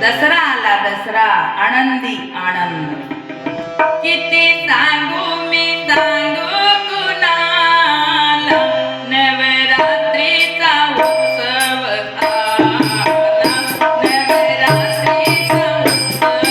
दसरा आला दसरा. आनंदी आनंद. किती सांगू मी सांगू कुणाला नवरात्रीचा उत्सव नवरात्रीचा उत्सव